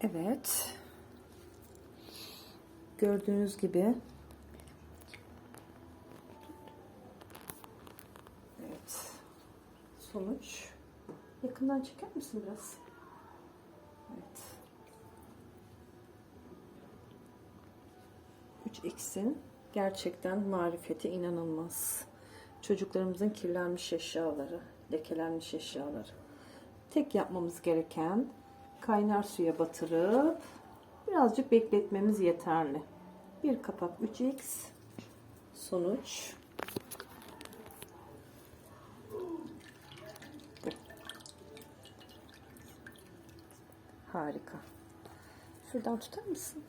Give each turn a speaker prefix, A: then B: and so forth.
A: Evet. Gördüğünüz gibi Evet. Sonuç. Yakından çeker misin biraz? Evet. 3x'in gerçekten marifeti inanılmaz. Çocuklarımızın kirlenmiş eşyaları, lekelenmiş eşyaları. Tek yapmamız gereken kaynar suya batırıp birazcık bekletmemiz yeterli. Bir kapak 3x sonuç Harika. Şuradan tutar mısın?